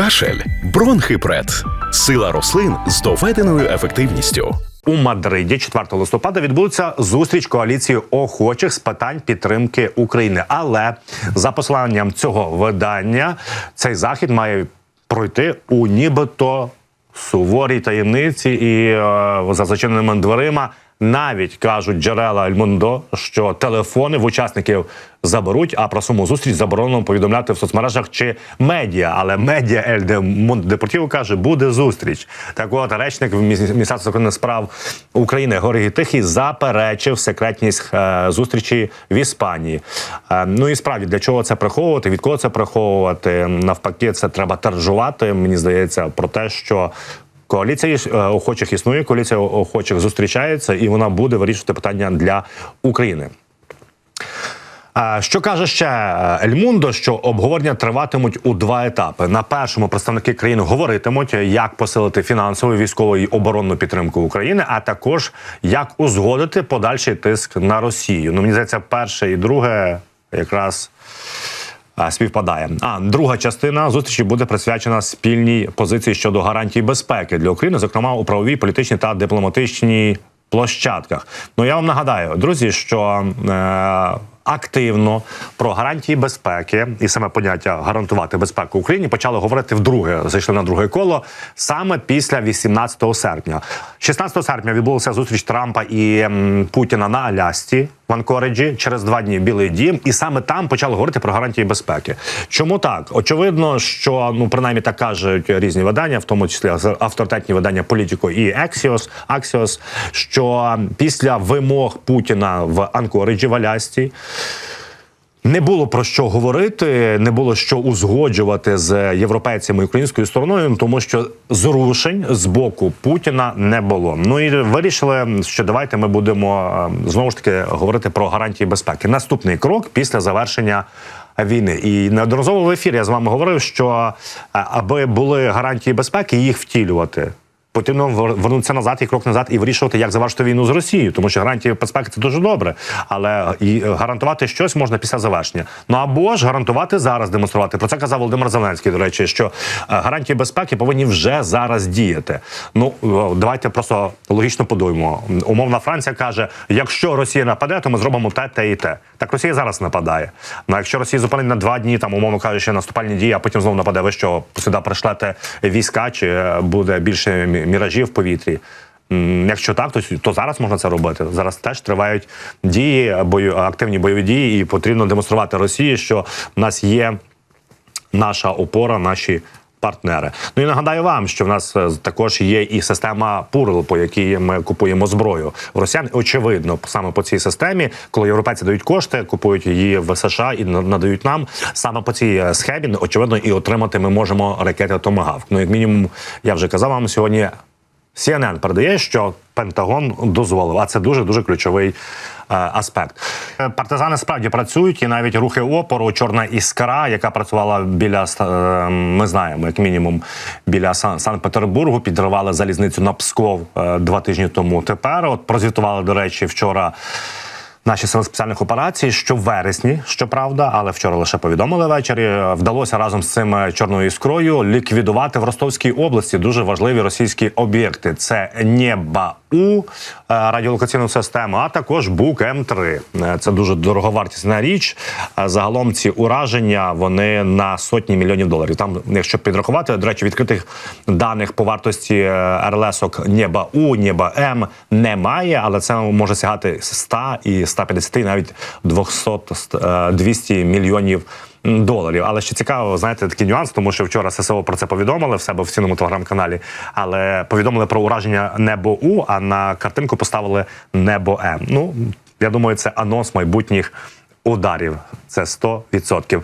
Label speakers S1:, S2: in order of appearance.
S1: кашель, бронхипред, сила рослин з доведеною ефективністю.
S2: У Мадриді 4 листопада відбудеться зустріч коаліції охочих з питань підтримки України. Але за посиланням цього видання цей захід має пройти у нібито суворій таємниці і е, за зачиненими дверима. Навіть кажуть джерела Ельмондо, що телефони в учасників заберуть, а про саму зустріч заборонено повідомляти в соцмережах чи медіа. Але медіа Ель де Депортіво каже, буде зустріч. Так от речник Міністерства закордонних справ України Горгій Тихий заперечив секретність е, зустрічі в Іспанії. Е, ну і справді для чого це приховувати? Від кого це приховувати? Навпаки, це треба тержувати. Мені здається, про те, що Коаліція е, охочих існує, коаліція охочих зустрічається, і вона буде вирішувати питання для України. Е, Що каже ще Ельмундо, що обговорення триватимуть у два етапи. На першому представники країн говоритимуть, як посилити фінансову, військову і оборонну підтримку України, а також як узгодити подальший тиск на Росію. Ну мені здається, перше і друге якраз. Е, Співпадає. А друга частина зустрічі буде присвячена спільній позиції щодо гарантій безпеки для України, зокрема у правовій, політичній та дипломатичній площадках. Ну я вам нагадаю, друзі, що е, активно про гарантії безпеки і саме поняття гарантувати безпеку Україні почали говорити вдруге. Зайшли на друге коло саме після 18 серпня. 16 серпня відбулася зустріч Трампа і Путіна на Алясці в Анкориджі через два дні Білий Дім, і саме там почали говорити про гарантії безпеки. Чому так? Очевидно, що ну принаймні так кажуть різні видання, в тому числі авторитетні видання Політіко і Axios, Axios, що після вимог Путіна в Анкориджі в Алясці. Не було про що говорити, не було що узгоджувати з європейцями і українською стороною, тому що зрушень з боку Путіна не було. Ну і вирішили, що давайте ми будемо е, знову ж таки говорити про гарантії безпеки. Наступний крок після завершення війни. І неодноразово в ефірі я з вами говорив, що е, аби були гарантії безпеки, їх втілювати. Потрібно вер- вернутися назад і крок назад і вирішувати, як завершити війну з Росією, тому що гарантії безпеки це дуже добре. Але і гарантувати щось можна після завершення. Ну або ж гарантувати зараз, демонструвати. Про це казав Володимир Зеленський. До речі, що е, гарантії безпеки повинні вже зараз діяти. Ну е, давайте просто логічно подумаємо. Умовна Франція каже: якщо Росія нападе, то ми зробимо те, те і те. Так Росія зараз нападає. Ну якщо Росія зупинить на два дні, там умовно кажучи, наступальні дії, а потім знову нападе, ви що сюди пришлете війська, чи е, буде більше мі- міражів в повітрі? Якщо так, то, то зараз можна це робити. Зараз теж тривають дії, бою, активні бойові дії, і потрібно демонструвати Росії, що в нас є наша опора, наші. Партнери, ну і нагадаю вам, що в нас е, також є і система Пурл, по якій ми купуємо зброю в росіян. Очевидно, саме по цій системі, коли європейці дають кошти, купують її в США і на- надають нам. Саме по цій е, схемі очевидно і отримати ми можемо ракети Томагавк. Ну як мінімум, я вже казав вам сьогодні. CNN передає, що Пентагон дозволив, а це дуже дуже ключовий е, аспект. Е, Партизани справді працюють, і навіть рухи опору, чорна іскра, яка працювала біля е, ми знаємо, як мінімум, біля Сан- Санкт-Петербургу, підривали залізницю на Псков два тижні тому. Тепер от прозвітували, до речі, вчора. Наші сили спеціальних операцій, що в вересні, щоправда, але вчора лише повідомили ввечері. Вдалося разом з цим е, чорною іскрою ліквідувати в Ростовській області дуже важливі російські об'єкти. Це Нєба У радіолокаційну систему, а також БУК М3. Е, Це дуже дороговартісна річ. Е, Загалом ці ураження вони на сотні мільйонів доларів. Там, якщо підрахувати, до речі, відкритих даних по вартості е, РЛСок Нєба У, Нєба М немає, але це може сягати 100 і 150, навіть 200, е, 200 мільйонів доларів. Але ще цікаво, знаєте, такий нюанс, тому що вчора ССО про це повідомили в себе в цінному телеграм-каналі. Але повідомили про ураження небо У, а на картинку поставили небо М. Ну я думаю, це анонс майбутніх ударів. Це 100%.